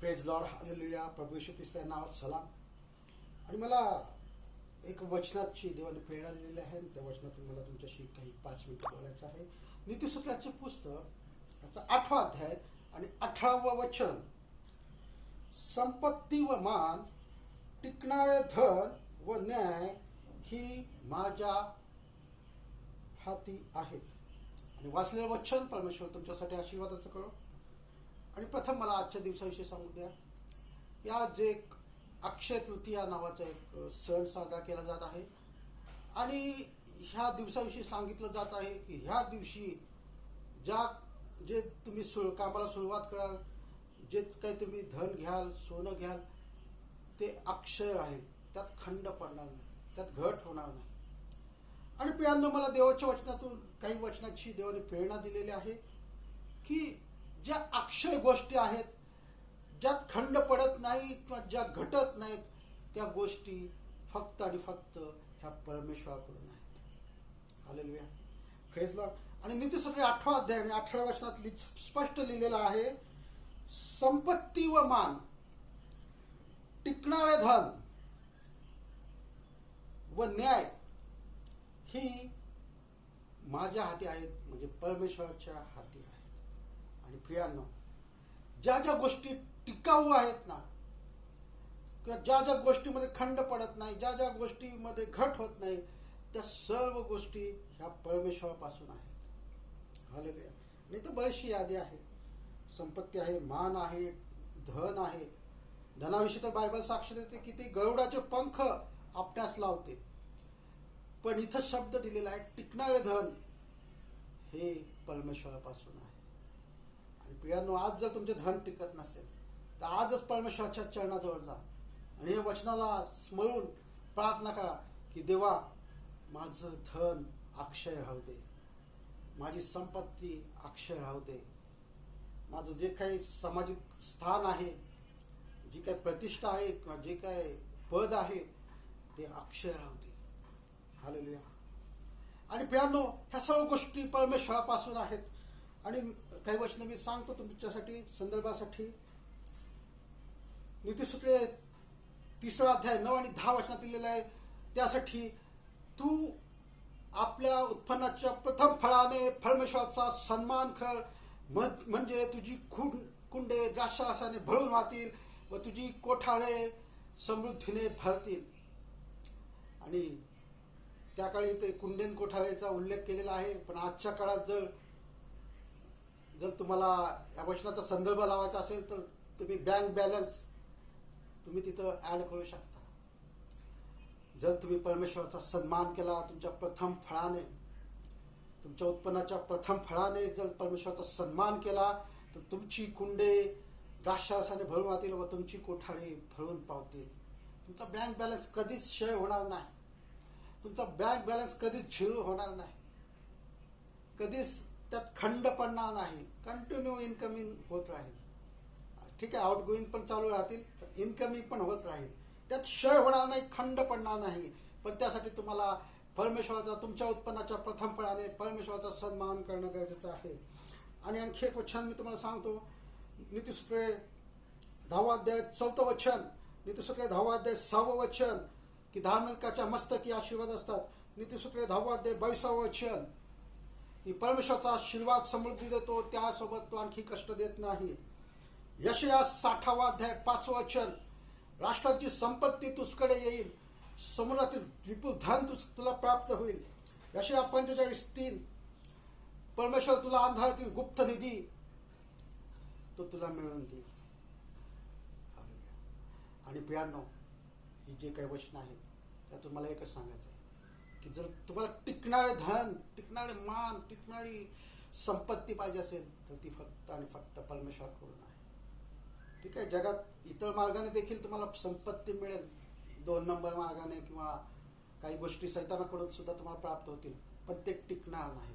Praise Lord hallelujah प्रभू येशू ख्रिस्त नावात सलाम. आणि मला एक वचनाची देवाने प्रेरणा दिलेली आहे. आणि त्या वचनातून मला तुमच्याशी काही पाच मिनिटं बोलायचं आहे. नीतिसूत्राचे पुस्तक याचा आठवा अध्याय आणि अठरावं वचन. संपत्ती व मान टिकणारे धन व न्याय ही माझ्या हाती आहेत आणि वाचलेलं वचन परमेश्वर तुमच्यासाठी आशीर्वादाचं करो. आणि प्रथम मला आजच्या दिवसाविषयी सांगू द्या. या जे एक अक्षय तृतीया नावाचा एक सण साजरा केला जात आहे. आणि ह्या दिवसाविषयी सांगितलं जात आहे की ह्या दिवशी ज्या जे तुम्ही सु कामाला सुरुवात कराल जे काही तुम्ही धन घ्याल सोनं घ्याल ते अक्षय राहील त्यात खंड पडणार नाही. त्यात घट होणार नाही. आणि प्रियांनो मला देवाच्या वचनातून काही वचनाची देवाने प्रेरणा दिलेली आहे की ज्या अक्षय गोष्टी आहेत ज्यात खंड पडत नाही किंवा ज्या घटत नाहीत त्या गोष्टी फक्त आणि फक्त ह्या परमेश्वराकडून आहेत. हालेलुया फ्रेज लॉर्ड आणि नीतिसूत्र आठवा अध्याय आणि अठराव्या वचनात स्पष्ट लिहिलेलं आहे संपत्ती व मान टिकणारे धन व न्याय ही माझ्या हाती आहेत म्हणजे परमेश्वराच्या हाती आहेत. आणि प्रियांनो ज्या ज्या गोष्टी टिकाऊ आहेत ना किंवा ज्या ज्या गोष्टीमध्ये खंड पडत नाही ज्या ज्या गोष्टीमध्ये घट होत नाही त्या सर्व गोष्टी ह्या परमेश्वरापासून आहेत. हालेलुया. नाही तर बरीचशी यादी आहे. संपत्ती आहे मान आहे धन आहे. धनाविषयी तर बायबल साक्ष देते की ते गरुडाचे पंख आपण्यास लावते. पण इथं शब्द दिलेला आहे टिकणारे धन हे परमेश्वरापासून आहे. प्रियांनो आज जर तुमचे धन टिकत नसेल तर आजच परमेश्वराच्या चरणाजवळ जा. आणि या वचनाला स्मरून प्रार्थना करा की देवा माझं धन अक्षय राहू दे. माझी संपत्ती अक्षय राहू दे. माझं जे काही सामाजिक स्थान आहे जी काही प्रतिष्ठा आहे किंवा जे काही पद आहे ते अक्षय राहू दे. हालेलुया आणि प्रियांनो ह्या सर्व गोष्टी परमेश्वरापासून आहेत. आणि काही वचनं मी सांगतो तुमच्यासाठी संदर्भासाठी. नीतीसूत्रे तिसरा अध्याय नऊ आणि दहा वचनात दिलेला आहे. त्यासाठी तू आपल्या उत्पन्नाच्या प्रथम फळाने फळमेश्वराचा सन्मान कर. म- म्हणजे तुझी कुंड कुंडे द्राक्षारसाने भरून वाहतील व तुझी कोठाळे समृद्धीने भरतील. आणि त्या काळी ते कुंडेन कोठाळेचा उल्लेख केलेला आहे. पण आजच्या काळात जर जर तुम्हाला या वचनाचा संदर्भ लावायचा असेल तर तुम्ही बँक बॅलन्स तुम्ही तिथं ॲड करू शकता. जर तुम्ही परमेश्वराचा सन्मान केला तुमच्या प्रथम फळाने तुमच्या उत्पन्नाच्या प्रथम फळाने जर परमेश्वराचा सन्मान केला तर तुमची कुंडे द्राक्षारसाने भरून वाहतील व तुमची कोठाळी भरून पावतील. तुमचा बँक बॅलन्स कधीच क्षय होणार नाही. तुमचा बँक बॅलन्स कधीच झिरो होणार नाही. कधीच त्यात खंड पडणार नाही. कंटिन्यू इन्कमिंग होत राहील. ठीक आहे आउटगोईंग पण चालू राहतील इन्कमिंग पण होत राहील. त्यात क्षय होणार नाही खंड पडणार नाही. पण त्यासाठी तुम्हाला परमेश्वराचा तुमच्या उत्पन्नाच्या प्रथमपणाने परमेश्वराचा सन्मान करणं गरजेचं आहे. आणि आणखी एक वचन मी तुम्हाला सांगतो. नितीसूत्रे दहावा अध्याय चौथं वचन. नीतिसूत्रे दहावा अध्याय सहावं वचन. की धार्मिकाच्या मस्तकी आशीर्वाद असतात. नीतिसूत्रे दहावा अध्याय बावीसावं वचन. की परमेश्वराचा आशीर्वाद समृद्धी देतो त्यासोबत तो आणखी कष्ट देत नाही. यश या साठावा अध्याय पाचवं वचन राष्ट्राची संपत्ती तुझकडे येईल समुद्रातील विपुल धन तुझ तुला प्राप्त होईल. यश या पंचेचाळीस तीन परमेश्वर तुला अंधारातील गुप्त निधी तो तुला मिळवून देईल. आणि प्रियांनो ही जे काही वचन आहेत त्यातून मला एकच सांगायचं आहे की जर तुम्हाला टिकणारे धन टिकणारे मान टिकणारी संपत्ती पाहिजे असेल तर ती फक्त आणि फक्त परमेश्वराकडून आहे. ठीक आहे? जगात इतर मार्गाने देखील तुम्हाला संपत्ती मिळेल. दोन नंबर मार्गाने किंवा काही गोष्टी सैतानाकडून सुद्धा तुम्हाला प्राप्त होतील पण ते टिकणार नाही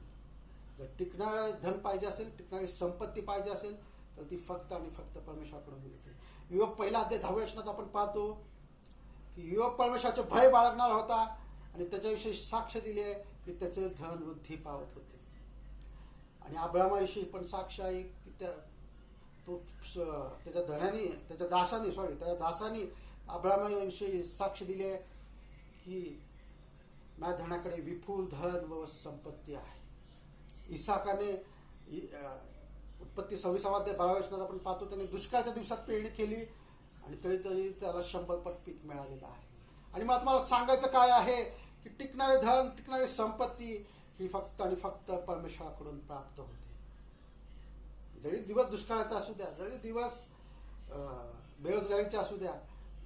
जर टिकणारं धन पाहिजे असेल टिकणारी संपत्ती पाहिजे असेल तर ती फक्त आणि फक्त परमेश्वराकडून मिळते. युवक पहिला अध्याय दहाव्या वचनात आपण पाहतो की युवक परमेश्वराचे भय बाळगणार होता आणि त्याच्याविषयी साक्ष दिली आहे की त्याचे धन वृद्धी पावत होते. आणि अब्रामाविषयी पण साक्ष आहे की त्या तो स- त्याच्या धनाने त्याच्या दासाने सॉरी त्याच्या दासाने अब्रामाविषयी साक्ष दिली आहे की माझ्या धनाकडे विपुल धन व संपत्ती आहे. इसाकाने इ- अं, उत्पत्ती सव्वीसावाध्याय बारा वचनात आपण पाहतो त्याने दुष्काळच्या दिवसात पेरणी केली आणि तरी तरी त्याला शंभरपट पीक मिळालेलं आहे. आणि मग तुम्हाला सांगायचं काय आहे की टिकणारे धन टिकणारी संपत्ती ही फक्त आणि फक्त परमेश्वराकडून प्राप्त होते. जरी दिवस दुष्काळाचा असू द्या जरी दिवस बेरोजगारीचे असू द्या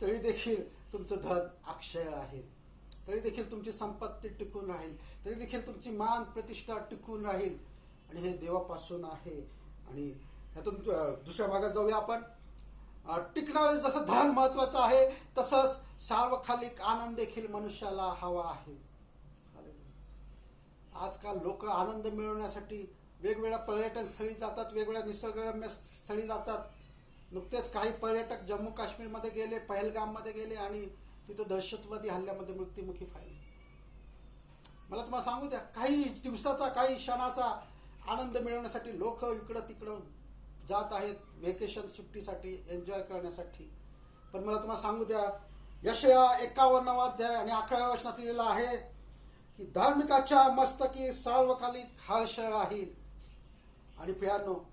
तरी देखील तुमचं धन अक्षय राहील. तरी देखील तुमची संपत्ती टिकून राहील. तरी देखील तुमची मान प्रतिष्ठा टिकून राहील. आणि हे देवापासून आहे. आणि यातून दुसऱ्या भागात जाऊया आपण. टिकणारे जसं ध्यान महत्वाचं आहे तसंच सार्वकालिक आनंद देखील मनुष्याला हवा आहे. आजकाल लोक आनंद मिळवण्यासाठी वेगवेगळ्या पर्यटन स्थळी जातात वेगवेगळ्या निसर्गरम्य स्थळी जातात. नुकतेच काही पर्यटक जम्मू काश्मीरमध्ये गेले पहलगाममध्ये गेले आणि तिथं दहशतवादी हल्ल्यामध्ये मृत्युमुखी फायले मला तुम्हाला सांगू द्या काही दिवसाचा काही क्षणाचा आनंद मिळवण्यासाठी लोक इकडं तिकडं जात आहेत व्हेकेशन सुट्टीसाठी एन्जॉय करण्यासाठी. पण मला तुम्हाला सांगू द्या यशया एकावन्नावा अध्याय आणि अकराव्या वचनात लिहिलेलं आहे की धार्मिकाच्या मस्तकी सार्वकालिक हर्ष राहील. आणि प्रियानो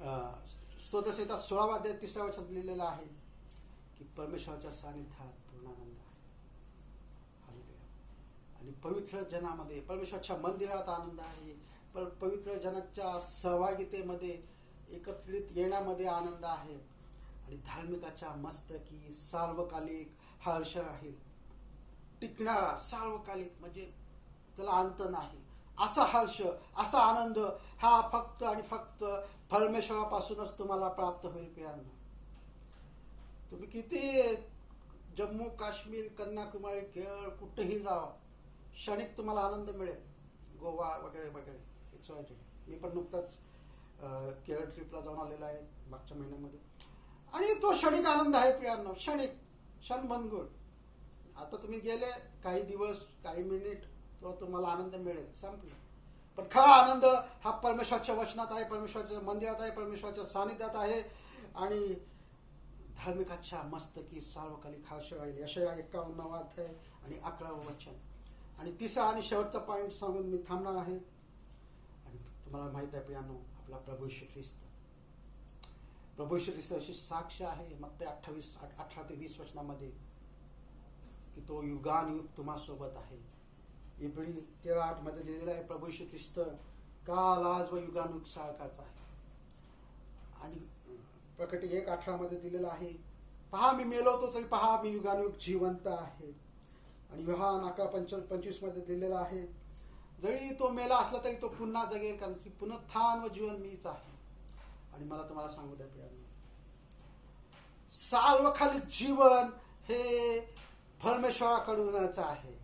अं, स्तोत्रसंहिता सोळावा अध्याय तिसऱ्या वचनात लिहिलेलं आहे की परमेश्वराच्या सानिध्यात पूर्ण आनंद आहे आणि पवित्र जनामध्ये परमेश्वराच्या मंदिरात आनंद आहे. पर पवित्र जनाच्या सहभागितेमध्ये एकत्रित येण्यामध्ये आनंद आहे. आणि धार्मिकाच्या मस्तकी सार्वकालिक हर्ष राहील टिकणारा सार्वकालिक म्हणजे त्याला अंत नाही. असा हर्ष असा आनंद हा फक्त आणि फक्त परमेश्वरापासूनच तुम्हाला प्राप्त होईल प्रियांना. तुम्ही किती जम्मू काश्मीर कन्याकुमारी केरळ कुठेही जावा क्षणिक तुम्हाला आनंद मिळेल. गोवा वगैरे वगैरे. इट्स मी पण नुकताच केरळ ट्रिपला जाऊन आलेला आहे मागच्या महिन्यामध्ये. आणि तो क्षणिक आनंद आहे प्रियांनो क्षणिक क्षणभंगूर आता तुम्ही गेले काही दिवस काही मिनिट तो तुम्हाला आनंद मिळेल संपलं. पण खरा आनंद हा परमेश्वराच्या वचनात आहे परमेश्वराच्या मंदिरात आहे परमेश्वराच्या सानिध्यात आहे. आणि धार्मिकाच्या मस्तकी सार्वकालिक हर्ष राहील यशया एकावन्नावा अध्याय आणि अकरावं वचन. आणि तिसरा आणि शेवटचा पॉईंट सांगून मी थांबणार आहे. आणि तुम्हाला माहीत आहे प्रियानो आपला प्रभू श्री ख्रिस्त. प्रभू श्री ख्रिस्त अशी साक्ष आहे मग ते अठ्ठावीस अठरा ते वीस वचनामध्ये की तो युगानुयुग तुम्हासोबत आहे. इब्री तेरा आठमध्ये लिहिलेलं आहे प्रभू श्री ख्रिस्त काल आज व युगानुग सारखाच आहे. आणि प्रकटी एक अठरा मध्ये दिलेलं आहे पहा मी मेलो होतो तरी पहा मी युगानुग जिवंत आहे. आणि युहान अकरा पंच पंचवीसमध्ये दिलेला आहे जरी तो मेला असला तरी तो पुन्हा जगेल कारण की पुनरुत्थान व जीवन मीच आहे. आणि मला तुम्हाला सांगू द्या प्रियांनो. सार्वकालिक जीवन हे परमेश्वराकडूनच आहे.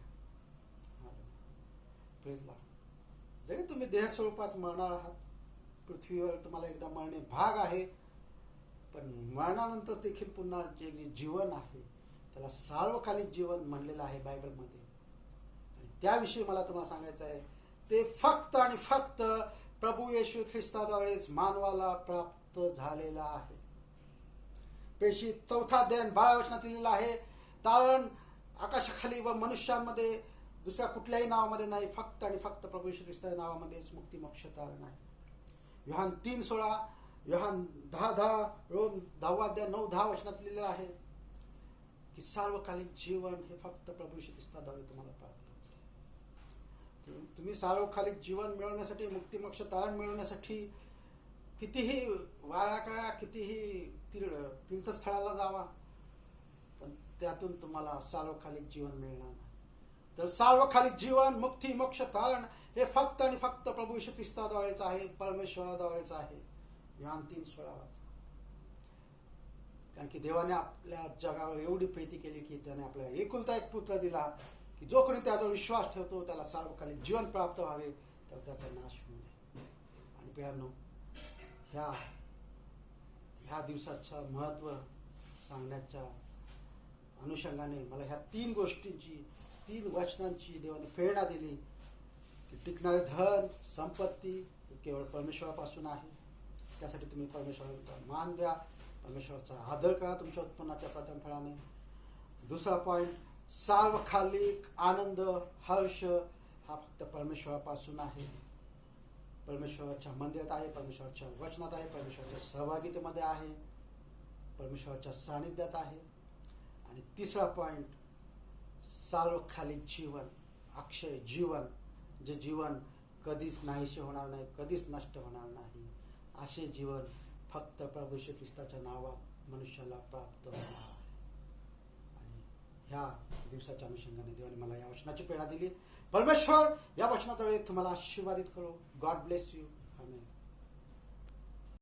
जरी तुम्ही देह स्वरूपात मरणार आहात पृथ्वीवर तुम्हाला एकदा मरणे भाग आहे पण मरणानंतर देखील पुन्हा जे जीवन आहे त्याला सार्वकालिक जीवन म्हणलेलं आहे बायबलमध्ये त्याविषयी मला तुम्हाला सांगायचं आहे. ते फक्त आणि फक्त प्रभू येशू ख्रिस्ताद्वारेच मानवाला प्राप्त झालेला आहे. पेशी चौथा ध्यान बारा वचनात लिहिलेला आहे कारण आकाशाखाली व मनुष्यांमध्ये दुसऱ्या कुठल्याही नावामध्ये नाही फक्त आणि फक्त प्रभू श्री ख्रिस्ता नावामध्येच मुक्ती मोक्ष तारण आहे. विहान तीन सोळा विहान दहा दहा रोम दहावा अध्याय नऊ दहा वचनात लिहिलेलं आहे की सार्वकालिक जीवन हे फक्त प्रभू श्री ख्रिस्ताद्वारे तुम्हाला प्राप्त होते. तुम्ही सार्वकालिक जीवन मिळवण्यासाठी मुक्तिमोक्ष तारण मिळवण्यासाठी कितीही वारा करा कितीही तीर्थ तीर्थस्थळाला जावा पण त्यातून तुम्हाला सार्वकालिक जीवन मिळणार नाही. तर सार्वकालिक जीवन मुक्ती मोक्ष तारण हे फक्त आणि फक्त प्रभू यशू ख्रिस्ताद्वारेच आहे परमेश्वराद्वारेच आहे. ह्यान तीन सोळावाचा कारण की देवाने आपल्या जगावर एवढी प्रीती केली की त्याने आपल्याला एकुलता एक पुत्र दिला. की जो कोणी त्याचा विश्वास ठेवतो त्याला सार्वकालिक जीवन प्राप्त व्हावे तर त्याचा नाश होऊ नये. आणि प्रियांनो ह्या ह्या दिवसाचं महत्त्व सांगण्याच्या अनुषंगाने मला ह्या तीन गोष्टींची तीन वचनांची देवाने प्रेरणा दिली की टिकणारे धन संपत्ती हे केवळ परमेश्वरापासून आहे. त्यासाठी तुम्ही परमेश्वराचा मान द्या. परमेश्वराचा आदर करा तुमच्या उत्पन्नाच्या प्रथम फळाने. दुसरा पॉईंट सार्वकालिक आनंद हर्ष हा फक्त परमेश्वरापासून आहे. परमेश्वराच्या मंदिरात आहे परमेश्वराच्या वचनात आहे परमेश्वराच्या सहभागितेमध्ये आहे परमेश्वराच्या सानिध्यात आहे. आणि तिसरा पॉईंट सार्वकालिक जीवन अक्षय जीवन जे जीवन कधीच नाहीसे होणार नाही कधीच नष्ट होणार नाही असे जीवन फक्त प्रभू श्री ख्रिस्ताच्या नावात मनुष्याला प्राप्त होणार. ह्या दिवसाच्या अनुषंगाने देवाने मला या वचनाची प्रेरणा दिली. परमेश्वर या वचनाद्वारे तुम्हाला आशीर्वादित करो. God bless you